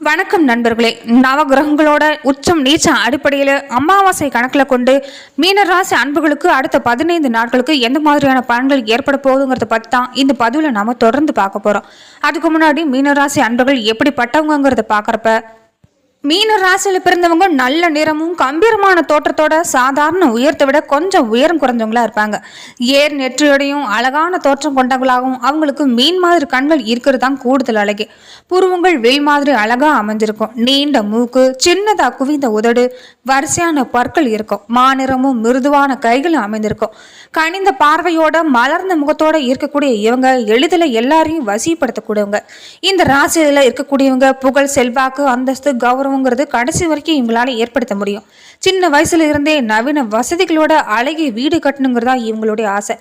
வணக்கம் நண்பர்களே. நவகிரகங்களோட உச்சம் நீச்சம் அடிப்படையில் அமாவாசை கணக்கில் கொண்டு மீனராசி அன்புகளுக்கு அடுத்த பதினைந்து நாட்களுக்கு எந்த மாதிரியான பலன்கள் ஏற்பட போகுதுங்கிறத பற்றி தான் இந்த பதிவில் நாம் தொடர்ந்து பார்க்க போகிறோம் அதுக்கு முன்னாடி மீனராசி அன்புகள் எப்படிப்பட்டவங்கிறத பார்க்குறப்ப மீன ராசியில் பிறந்தவங்க நல்ல நிறமும் கம்பீரமான தோற்றத்தோட சாதாரண உயரத்தை விட கொஞ்சம் உயரம் குறைஞ்சவங்களா இருப்பாங்க. ஏர் நெற்றியோடையும் அழகான தோற்றம் கொண்டவங்களாகவும் அவங்களுக்கு மீன் மாதிரி கண்கள் இருக்கிறது தான் கூடுதல் அழகு. புருவங்கள் வில் மாதிரி அழகா அமைஞ்சிருக்கும். நீண்ட மூக்கு சின்னதா குவிந்த உதடு வரிசையான பற்கள் இருக்கும். மாநிறமும் மிருதுவான கைகளும் அமைந்திருக்கும். கனிந்த பார்வையோட மலர்ந்த முகத்தோட இருக்கக்கூடிய இவங்க எளிதில் எல்லாரையும் வசிப்படுத்தக்கூடியவங்க. இந்த ராசியில இருக்கக்கூடியவங்க புகழ் செல்வாக்கு அந்தஸ்து கௌரவங்கிறது கடைசி வரைக்கும் இவங்களால ஏற்படுத்த முடியும். சின்ன வயசுல இருந்தே நவீன வசதிகளோட அழகிய வீடு கட்டணுங்கிறதா இவங்களுடைய ஆசை.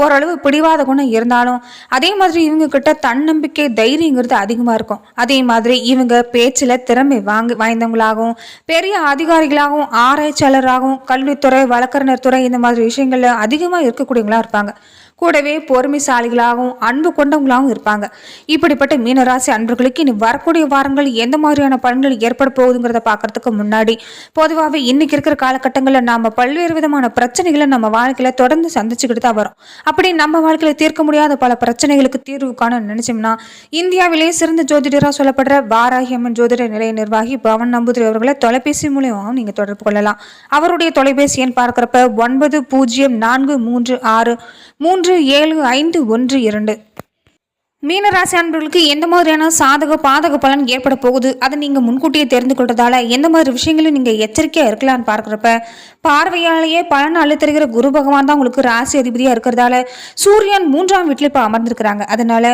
ஓரளவு பிடிவாத குணம் இருந்தாலும் அதே மாதிரி இவங்க கிட்ட தன்னம்பிக்கை தைரியங்கிறது அதிகமா இருக்கும். அதே மாதிரி இவங்க பேச்சுல திறமை வாங்க வாய்ந்தவங்களாகவும் பெரிய அதிகாரிகளாகவும் ஆராய்ச்சியாளராகவும் கல்வித்துறை வழக்கறிஞர் துறை இந்த மாதிரி விஷயங்கள்ல அதிகமா இருக்கக்கூடியவங்களா இருப்பாங்க. கூடவே பொறுமைசாலிகளாகவும் அன்பு கொண்டவங்களாகவும் இருப்பாங்க. இப்படிப்பட்ட மீனராசி அன்பர்களுக்கு இனி வரக்கூடிய வாரங்கள் எந்த மாதிரியான பலன்கள் ஏற்பட போகுதுங்கிறத பார்க்கறதுக்கு முன்னாடி பொதுவாகவே இன்னைக்கு இருக்கிற காலகட்டங்களில் நாம பல்வேறு விதமான பிரச்சனைகளை நம்ம வாழ்க்கையில தொடர்ந்து சந்திச்சுக்கிட்டு தான் வரோம். அப்படி நம்ம வாழ்க்கையில தீர்க்க முடியாத பல பிரச்சனைகளுக்கு தீர்வு காண நினைச்சோம்னா இந்தியாவிலேயே சிறந்த ஜோதிடராக சொல்லப்படுற வாராகி அம்மன் ஜோதிட நிலைய நிர்வாகி பவன் நம்பூதிரி அவர்களை தொலைபேசி மூலியமாகவும் நீங்க தொடர்பு கொள்ளலாம். அவருடைய தொலைபேசி எண் பார்க்குறப்ப ஒன்பது பூஜ்ஜியம் நான்கு மூன்று ஆறு மூன்று ஏழு ஐந்து ஒன்று இரண்டு. மீனராசி அன்பர்களுக்கு எந்த மாதிரியான சாதக பாதக பலன் ஏற்பட போகுது? அதை நீங்கள் முன்கூட்டியே தெரிந்து கொள்றதால எந்த மாதிரி விஷயங்களும் நீங்கள் எச்சரிக்கையாக இருக்கலாம்னு பார்க்குறப்ப பார்வையாலேயே பலன் அழுத்தருகிற குரு பகவான் தான் உங்களுக்கு ராசி அதிபதியாக இருக்கிறதால சூரியன் மூன்றாம் வீட்டில் இப்போ அமர்ந்திருக்கிறாங்க. அதனால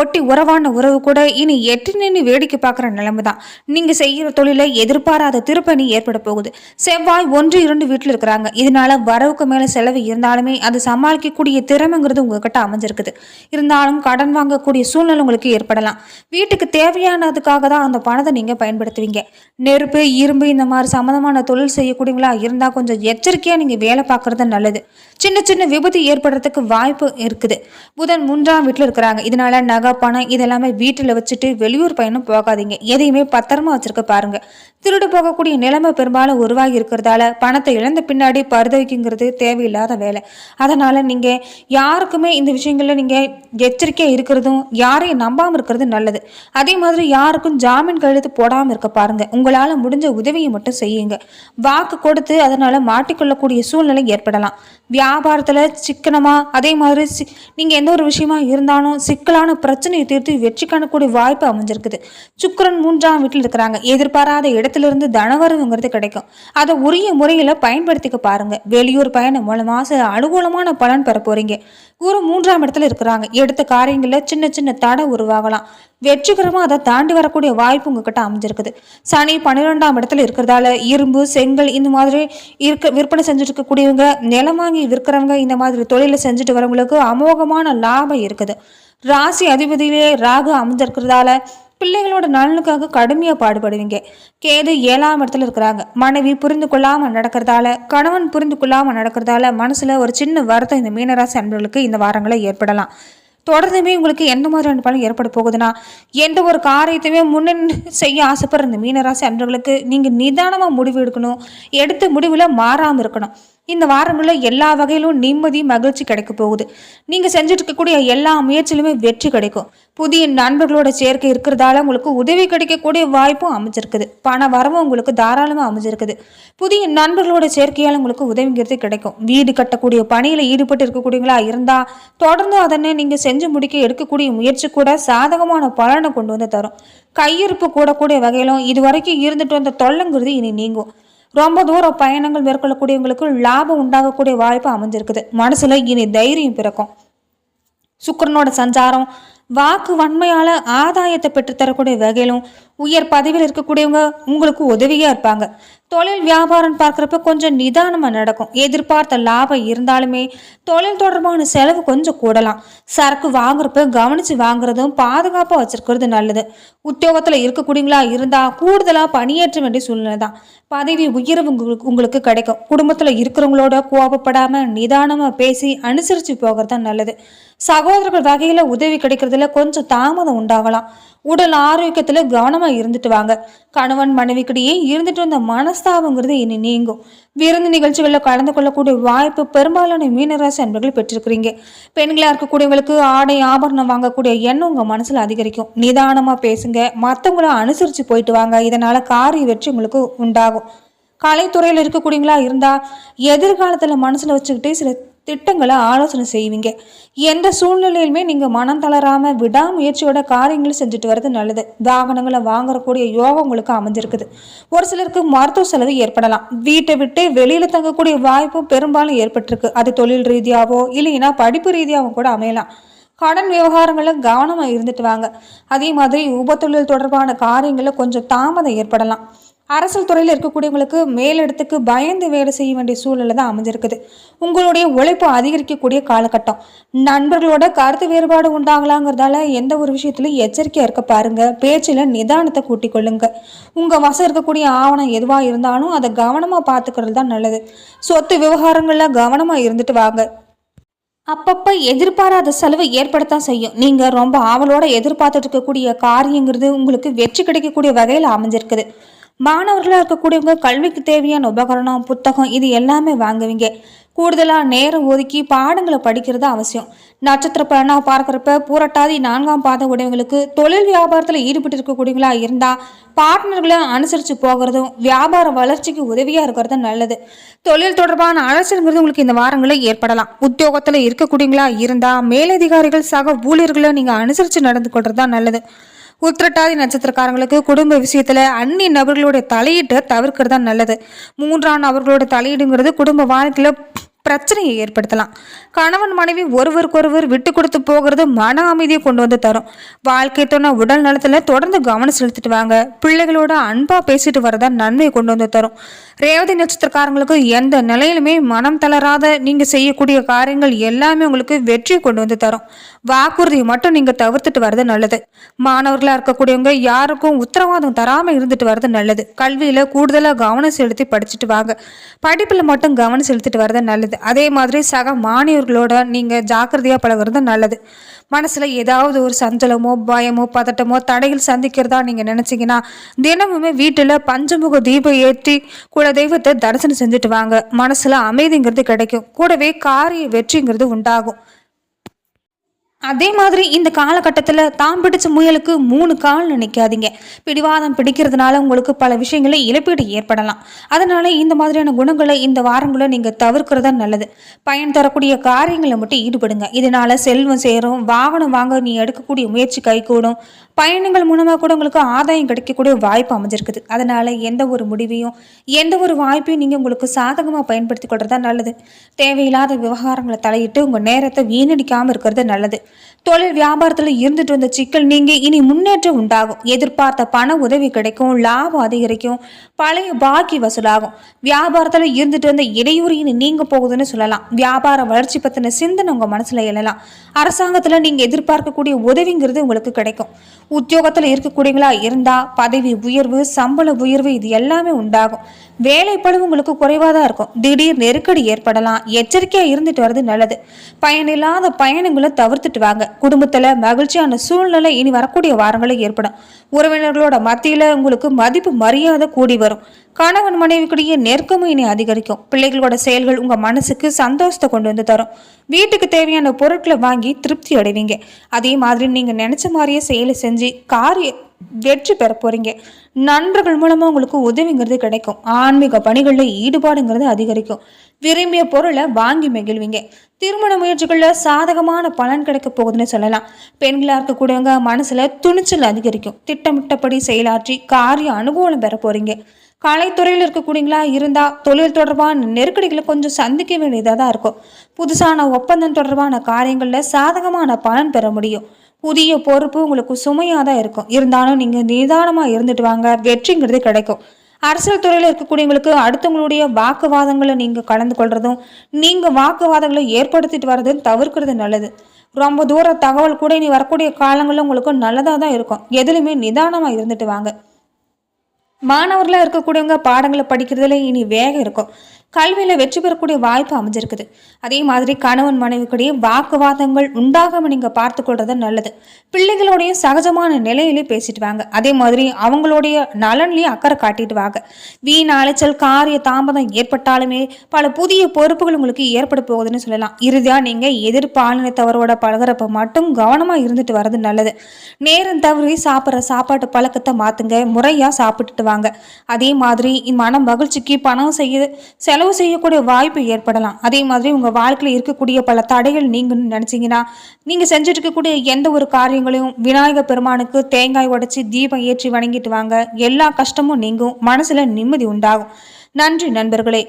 ஒட்டி உறவான உறவு கூட இனி எட்டு நின்று வேடிக்கை பார்க்குற நிலைமை தான். நீங்கள் செய்கிற தொழிலை எதிர்பாராத திருப்பணி ஏற்பட போகுது. செவ்வாய் ஒன்று இரண்டு வீட்டில் இருக்கிறாங்க. இதனால வரவுக்கு மேலே செலவு இருந்தாலுமே அது சமாளிக்கக்கூடிய திறமைங்கிறது உங்ககிட்ட அமைஞ்சிருக்குது. இருந்தாலும் கடன் வாங்கக்கூடிய சூழ்நிலை உங்களுக்கு ஏற்படலாம். வீட்டுக்கு தேவையானதுக்காக தான் அந்த பணத்தை நீங்கள் பயன்படுத்துவீங்க. நெருப்பு இரும்பு இந்த மாதிரி சம்மந்தமான தொழில் செய்யக்கூடியவங்களா இருந்தால் கொஞ்சம் எச்சரிக்கையாக நீங்கள் வேலை பார்க்குறது நல்லது. சின்ன சின்ன விபத்து ஏற்படுறதுக்கு வாய்ப்பு இருக்குது. புதன் மூன்றாம் வீட்டில் இருக்கிறாங்க. இதனால நகை பணம் இதெல்லாமே வீட்டில் வச்சுட்டு வெளியூர் பயணம் போகாதீங்க. எதையுமே பத்திரமா வச்சுருக்க பாருங்கள் திருடு போகக்கூடிய நிலைமை பெரும்பாலும் உருவாகி இருக்கிறதால பணத்தை இழந்த பின்னாடி பரிதவிக்குங்கிறது தேவையில்லாத வேலை. அதனால் நீங்கள் யாருக்குமே இந்த விஷயங்களில் நீங்கள் எச்சரிக்கையாக இருக்கிறதும் யாரையும் நம்பாமல் இருக்கிறது நல்லது. அதே மாதிரி யாருக்கும் ஜாமீன் கழுத்து போடாமல் இருக்க பாருங்கள் உங்களால் முடிஞ்ச உதவியை மட்டும் செய்யுங்க. வாக்கு கொடுத்து அதனால் மாட்டிக்கொள்ளக்கூடிய சூழ்நிலை ஏற்படலாம். வியாபாரத்தில் சிக்கனமாக அதே மாதிரி சி நீங்கள் எந்த ஒரு விஷயமா இருந்தாலும் சிக்கலான பிரச்சனையை தீர்த்து வெற்றி காணக்கூடிய வாய்ப்பு அமைஞ்சிருக்குது. சுக்கிரன் மூன்றாம் வீட்டில் இருக்கிறாங்க. எதிர்பாராத இடம் இருந்து தனவரவுங்கிறது கிடைக்கும். அதை உரிய முறையில் பயன்படுத்திக்க பாருங்க. வெளியூர் பயணம் மூலமாக சில அனுகூலமான பலன் பெற போறீங்க. குரு மூன்றாம் இடத்துல இருக்கிறாங்க. எடுத்த காரியங்களில் சின்ன சின்ன தடை உருவாகலாம். வெற்றிகரமாக அதை தாண்டி வரக்கூடிய வாய்ப்பு உங்ககிட்ட அமைஞ்சிருக்குது. சனி பன்னிரெண்டாம் இடத்துல இருக்கிறதால இரும்பு செங்கல் இந்த மாதிரி இருக்க விற்பனை செஞ்சுட்டு இருக்கக்கூடியவங்க நிலம் வாங்கி விற்கிறவங்க இந்த மாதிரி தொழிலை செஞ்சுட்டு வரவங்களுக்கு அமோகமான லாபம் இருக்குது. ராசி அதிபதியிலே ராகு அமைஞ்சிருக்கிறதால பிள்ளைகளோட நலனுக்காக கடுமையாக பாடுபடுவீங்க. கேது ஏழாம் இடத்துல இருக்கிறாங்க. மனைவி புரிந்து கொள்ளாமல் நடக்கிறதால கணவன் புரிந்து கொள்ளாமல் நடக்கிறதால மனசில் ஒரு சின்ன வருத்தம் இந்த மீனராசி அன்பர்களுக்கு இந்த வாரங்களை ஏற்படலாம். தொடர்ந்துமே உங்களுக்கு எந்த மாதிரியான பலன் ஏற்பட போகுதுன்னா எந்த ஒரு காரியத்தையுமே முன்னின்று செய்ய ஆசைப்படுற இந்த மீனராசி அன்பர்களுக்கு நீங்கள் நிதானமாக முடிவு எடுக்கணும். எடுத்த முடிவில் மாறாமல் இருக்கணும். இந்த வாரங்களில் எல்லா வகையிலும் நிம்மதி மகிழ்ச்சி கிடைக்க போகுது. நீங்கள் செஞ்சுட்டு இருக்கக்கூடிய எல்லா முயற்சியிலுமே வெற்றி கிடைக்கும். புதிய நண்பர்களோட சேர்க்கை இருக்கிறதால உங்களுக்கு உதவி கிடைக்கக்கூடிய வாய்ப்பும் அமைஞ்சிருக்குது. பண வரவும் உங்களுக்கு தாராளமாக அமைஞ்சிருக்குது. புதிய நண்பர்களோட சேர்க்கையால் உங்களுக்கு உதவிங்கிறது கிடைக்கும். வீடு கட்டக்கூடிய பணியில் ஈடுபட்டு இருக்கக்கூடியவங்களா இருந்தால் தொடர்ந்து அதனை நீங்கள் செஞ்சு முடிக்க எடுக்கக்கூடிய முயற்சி கூட சாதகமான பலனை கொண்டு வந்து தரும். கையிருப்பு கூடக்கூடிய வகையிலும் இது வரைக்கும் இருந்துட்டு வந்த தொல்லைங்கிறது இனி நீங்கும். ரொம்ப தூரம் பயணங்கள் மேற்கொள்ளக்கூடியவங்களுக்கு லாபம் உண்டாகக்கூடிய வாய்ப்பு அமைஞ்சிருக்குது. மனசுல இனி தைரியம் பிறக்கும். சுக்கிரனோட சஞ்சாரம் வாக்கு வன்மையால ஆதாயத்தை பெற்றுத்தரக்கூடிய வகையிலும் உயர் பதவியில் இருக்கக்கூடியவங்க உங்களுக்கு உதவியாக இருப்பாங்க. தொழில் வியாபாரம் பார்க்குறப்ப கொஞ்சம் நிதானமாக நடக்கும். எதிர்பார்த்த லாபம் இருந்தாலுமே தொழில் தொடர்பான செலவு கொஞ்சம் கூடலாம். சரக்கு வாங்குறப்ப கவனித்து வாங்குறதும் பாதுகாப்பாக வச்சுருக்கிறது நல்லது. உத்தியோகத்தில் இருக்கக்கூடியங்களா இருந்தால் கூடுதலாக பணியேற்ற வேண்டிய சூழ்நிலை தான். பதவி உயர்வு உங்களுக்கு உங்களுக்கு கிடைக்கும். குடும்பத்தில் இருக்கிறவங்களோட கோபப்படாமல் நிதானமாக பேசி அனுசரித்து போகிறது தான் நல்லது. சகோதரர்கள் வகையில் உதவி கிடைக்கிறதுல கொஞ்சம் தாமதம் உண்டாகலாம். உடல் ஆரோக்கியத்தில் கவனமாக சந்தோஷமா இருந்துட்டு வாங்க. கணவன் மனைவிக்கிடையே இருந்துட்டு வந்த மனஸ்தாபங்கிறது இனி நீங்கும். விருந்து நிகழ்ச்சிகளில் கலந்து கொள்ளக்கூடிய வாய்ப்பு பெரும்பாலான மீனராசி அன்பர்கள் பெற்றிருக்கிறீங்க. பெண்களாக இருக்கக்கூடியவங்களுக்கு ஆடை ஆபரணம் வாங்கக்கூடிய எண்ணம் உங்கள் மனசில் அதிகரிக்கும். நிதானமாக பேசுங்க. மற்றவங்கள அனுசரித்து போயிட்டு வாங்க. இதனால் காரிய வெற்றி உங்களுக்கு உண்டாகும். கலைத்துறையில் இருக்கக்கூடியங்களா இருந்தால் எதிர்காலத்தில் மனசில் வச்சுக்கிட்டே சில திட்டங்களை ஆலோசனை செய்வீங்க. எந்த சூழ்நிலையிலுமே நீங்கள் மனம் தளராமல் விடாமுயற்சியோட காரியங்களை செஞ்சுட்டு வர்றது நல்லது. வாகனங்களை வாங்கக்கூடிய யோகம் உங்களுக்கு அமைஞ்சிருக்குது. ஒரு சிலருக்கு மருத்துவ செலவு ஏற்படலாம். வீட்டை விட்டு வெளியில் தங்கக்கூடிய வாய்ப்பும் பெரும்பாலும் ஏற்பட்டிருக்கு. அது தொழில் ரீதியாகவோ இல்லைன்னா படிப்பு ரீதியாகவும் கூட அமையலாம். கடன் விவகாரங்களில் கவனமாக இருந்துட்டு வாங்க. அதே மாதிரி உபத்தொழில் தொடர்பான காரியங்களில் கொஞ்சம் தாமதம் ஏற்படலாம். அரசியல் துறையில் இருக்கக்கூடியவங்களுக்கு மேலிடத்துக்கு பயந்து வேலை செய்ய வேண்டிய சூழலில் தான் அமைஞ்சிருக்குது. உங்களுடைய உழைப்பு அதிகரிக்கக்கூடிய காலகட்டம். நண்பர்களோட கருத்து வேறுபாடு உண்டாகலாங்கிறதால எந்த ஒரு விஷயத்திலும் எச்சரிக்கையாக இருக்க பாருங்க. பேச்சில் நிதானத்தை கூட்டிக் கொள்ளுங்க. உங்கள் வசம் இருக்கக்கூடிய ஆவணம் எதுவாக இருந்தாலும் அதை கவனமாக பார்த்துக்கிறது தான் நல்லது. சொத்து விவகாரங்களில் கவனமாக இருந்துட்டு வாங்க. அப்பப்போ எதிர்பாராத செலவு ஏற்படத்தான் செய்யும். நீங்கள் ரொம்ப ஆவலோட எதிர்பார்த்துட்டு இருக்கக்கூடிய காரியங்கிறது உங்களுக்கு வெற்றி கிடைக்கக்கூடிய வகையில் அமைஞ்சிருக்குது. மாணவர்களாக இருக்கக்கூடியவங்க கல்விக்கு தேவையான உபகரணம் புத்தகம் இது எல்லாமே வாங்குவீங்க. கூடுதலாக நேரம் ஒதுக்கி பாடங்களை படிக்கிறது அவசியம். நட்சத்திர பலனாக பார்க்குறப்ப பூரட்டாதி நான்காம் பாத உடையவங்களுக்கு தொழில் வியாபாரத்தில் ஈடுபட்டு இருக்கக்கூடியவங்களா இருந்தால் பார்ட்னர்களை அனுசரித்து போகிறதும் வியாபார வளர்ச்சிக்கு உதவியாக இருக்கிறதும் நல்லது. தொழில் தொடர்பான அலைச்சல்ங்கிறது உங்களுக்கு இந்த வாரங்களில் ஏற்படலாம். உத்தியோகத்தில் இருக்கக்கூடியவங்களா இருந்தால் மேலதிகாரிகள் சக ஊழியர்களை நீங்கள் அனுசரித்து நடந்து கொள்றது தான் நல்லது. உத்திரட்டாதி நட்சத்திரக்காரங்களுக்கு குடும்ப விஷயத்தில் அந்நிய நபர்களுடைய தலையீட்டை தவிர்க்கிறது தான் நல்லது. மூன்றாம் நபர்களோட தலையீடுங்கிறது குடும்ப வாழ்க்கையில் பிரச்சனையை ஏற்படுத்தலாம். கணவன் மனைவி ஒருவருக்கொருவர் விட்டு கொடுத்து போகிறது மன அமைதியை கொண்டு வந்து தரும். வாழ்க்கை துணை உடல் நலத்தில் தொடர்ந்து கவனம் செலுத்திட்டு வாங்க. பிள்ளைகளோட அன்பாக பேசிட்டு வரதா நன்மையை கொண்டு வந்து தரும். ரேவதி நட்சத்திரக்காரங்களுக்கு எந்த நிலையிலுமே மனம் தளராத நீங்கள் செய்யக்கூடிய காரியங்கள் எல்லாமே உங்களுக்கு வெற்றியை கொண்டு வந்து தரும். வாக்குறுதியை மட்டும் நீங்கள் தவிர்த்துட்டு வர்றது நல்லது. மாணவர்களாக இருக்கக்கூடியவங்க யாருக்கும் உத்தரவாதம் தராமல் இருந்துட்டு வர்றது நல்லது. கல்வியில் கூடுதலாக கவனம் செலுத்தி படிச்சுட்டு வாங்க. படிப்பில் மட்டும் கவனம் செலுத்திட்டு வர்றது நல்லது. அதே மாதிரி சக மாணவர்களோட நீங்கள் ஜாக்கிரதையாக பழகிறது நல்லது. மனசில் ஏதாவது ஒரு சஞ்சலமோ பயமோ பதட்டமோ தடைகள் சந்திக்கிறதா நீங்கள் நினச்சிங்கன்னா தினமுமே வீட்டில் பஞ்சமுக தீபம் ஏற்றி குலதெய்வத்தை தரிசனம் செஞ்சுட்டு வாங்க. மனசில் அமைதிங்கிறது கிடைக்கும். கூடவே காரிய வெற்றிங்கிறது உண்டாகும். அதே மாதிரி இந்த காலகட்டத்தில் தான் பிடிச்ச முயலுக்கு மூணு கால் நினைக்காதீங்க பிடிவாதம் பிடிக்கிறதுனால உங்களுக்கு பல விஷயங்களை இழப்பீடு ஏற்படலாம். அதனால இந்த மாதிரியான குணங்களை இந்த வாரங்களை நீங்கள் தவிர்க்கிறதா நல்லது. பயன் தரக்கூடிய காரியங்களை மட்டும் ஈடுபடுங்க. இதனால செல்வம் சேரும் வாகனம் வாங்க நீ எடுக்கக்கூடிய முயற்சி கைகூடும். பயணங்கள் மூலமாக கூட உங்களுக்கு ஆதாயம் கிடைக்கக்கூடிய வாய்ப்பு அமைஞ்சிருக்குது. அதனால் எந்த ஒரு முடிவையும் எந்த ஒரு வாய்ப்பையும் நீங்கள் உங்களுக்கு சாதகமாக பயன்படுத்தி கொள்வது நல்லது. தேவையில்லாத விவகாரங்களை தலையிட்டு உங்கள் நேரத்தை வீணடிக்காமல் இருக்கிறது நல்லது. தொழில் வியாபாரத்தில் இருந்துட்டு வந்த சிக்கல் நீங்க இனி முன்னேற்றம் உண்டாகும். எதிர்பார்த்த பண உதவி கிடைக்கும் லாபம் அதிகரிக்கும் பழைய பாக்கி வசூலாகும். வியாபாரத்தில் இருந்துட்டு வந்த இடையூறு இனி நீங்க போகுதுன்னு சொல்லலாம். வியாபார வளர்ச்சி பற்றின சிந்தனை உங்க மனசுல எழலாம். அரசாங்கத்தில் நீங்க எதிர்பார்க்கக்கூடிய உதவிங்கிறது உங்களுக்கு கிடைக்கும். உத்தியோகத்தில் இருக்கக்கூடியவங்களா இருந்தா பதவி உயர்வு சம்பள உயர்வு இது எல்லாமே உண்டாகும். வேலைப்பளவு உங்களுக்கு குறைவாக தான் இருக்கும். திடீர் நெருக்கடி ஏற்படலாம். எச்சரிக்கையாக இருந்துட்டு வர்றது நல்லது. பயனில்லாத பயணங்களை தவிர்த்துட்டு வாங்க. குடும்பத்தில் மகிழ்ச்சியான சூழ்நிலை இனி வரக்கூடிய வாரங்களில் ஏற்படும். உறவினர்களோட மத்தியில் உங்களுக்கு மதிப்பு மரியாதை கூடி வரும். கணவன் மனைவிக்குடைய நெருக்கமும் இனி அதிகரிக்கும். பிள்ளைகளோட செயல்கள் உங்கள் மனசுக்கு சந்தோஷத்தை கொண்டு வந்து தரும். வீட்டுக்கு தேவையான பொருட்களை வாங்கி திருப்தி அடைவீங்க. அதே மாதிரி நீங்கள் நினச்ச மாதிரியே செயலை செஞ்சு காரிய வெற்றி பெற போறீங்க. நண்பர்கள் மூலமாக உங்களுக்கு உதவிங்கிறது கிடைக்கும். ஆன்மீக பணிகளில் ஈடுபாடுங்கிறது அதிகரிக்கும். விரும்பிய பொருளை வாங்கி மகிழ்வீங்க. திருமண முயற்சிகளில் சாதகமான பலன் கிடைக்க போகுதுன்னு சொல்லலாம். பெண்களாக இருக்கக்கூடியவங்க மனசில் துணிச்சல் அதிகரிக்கும். திட்டமிட்டபடி செயலாற்றி காரிய அனுகூலம் பெற போறீங்க. கலைத்துறையில் இருக்கக்கூடியங்களா இருந்தால் தொழில் தொடர்பான நெருக்கடிகளை கொஞ்சம் சந்திக்க வேண்டியதாக தான் இருக்கும். புதுசான ஒப்பந்தம் தொடர்பான காரியங்களில் சாதகமான பலன் பெற முடியும். புதிய பொறுப்பு உங்களுக்கு சுமையாக தான் இருக்கும். இருந்தாலும் நீங்கள் நிதானமாக இருந்துட்டு வாங்க. வெற்றிங்கிறது கிடைக்கும். அரசியல் துறையில் இருக்கக்கூடியவங்களுக்கு அடுத்தவங்களுடைய வாக்குவாதங்களை நீங்கள் கலந்து கொள்றதும் நீங்கள் வாக்குவாதங்களை ஏற்படுத்திட்டு வர்றதும் தவிர்க்கிறது நல்லது. ரொம்ப தூர தகவல் கூட இனி வரக்கூடிய காலங்களில் உங்களுக்கு நல்லதாக தான் இருக்கும். எதுலையுமே நிதானமாக இருந்துட்டு வாங்க. மாணவர்களாக இருக்கக்கூடியவங்க பாடங்களை படிக்கிறதுல இனி வேகம் இருக்கும். கல்வியில் வெற்றி பெறக்கூடிய வாய்ப்பு அமைஞ்சிருக்குது. அதே மாதிரி கணவன் மனைவிக்கிடையே வாக்குவாதங்கள் உண்டாகாம நீங்கள் பார்த்து கொள்றது நல்லது. பிள்ளைகளோடைய சகஜமான நிலையிலே பேசிட்டு வாங்க. அதே மாதிரி அவங்களுடைய நலன்லையும் அக்கறை காட்டிட்டு வாங்க. வீண் அலைச்சல் காரிய தாமதம் ஏற்பட்டாலுமே பல புதிய பொறுப்புகள் உங்களுக்கு ஏற்பட போகுதுன்னு சொல்லலாம். இறுதியாக நீங்கள் எதிர்பாலினத்தவரோட பழகிறப்ப மட்டும் கவனமாக இருந்துட்டு வர்றது நல்லது. நேரம் தவறி சாப்பிட்ற சாப்பாட்டு பழக்கத்தை மாற்றுங்க முறையாக சாப்பிட்டுட்டு வாங்க. அதே மாதிரி மன மகிழ்ச்சிக்கு பணம் செய்ய செலவு செய்யக்கூடிய வாய்ப்பு ஏற்படலாம். அதே மாதிரி உங்கள் வாழ்க்கையில் இருக்கக்கூடிய பல தடைகள் நீங்கன்னு நினச்சிங்கன்னா நீங்கள் செஞ்சுட்டு இருக்கக்கூடிய எந்த ஒரு காரியங்களையும் விநாயகர் பெருமானுக்கு தேங்காய் உடைச்சி தீபம் ஏற்றி வணங்கிட்டு வாங்க. எல்லா கஷ்டமும் நீங்கும். மனசில் நிம்மதி உண்டாகும். நன்றி நண்பர்களே.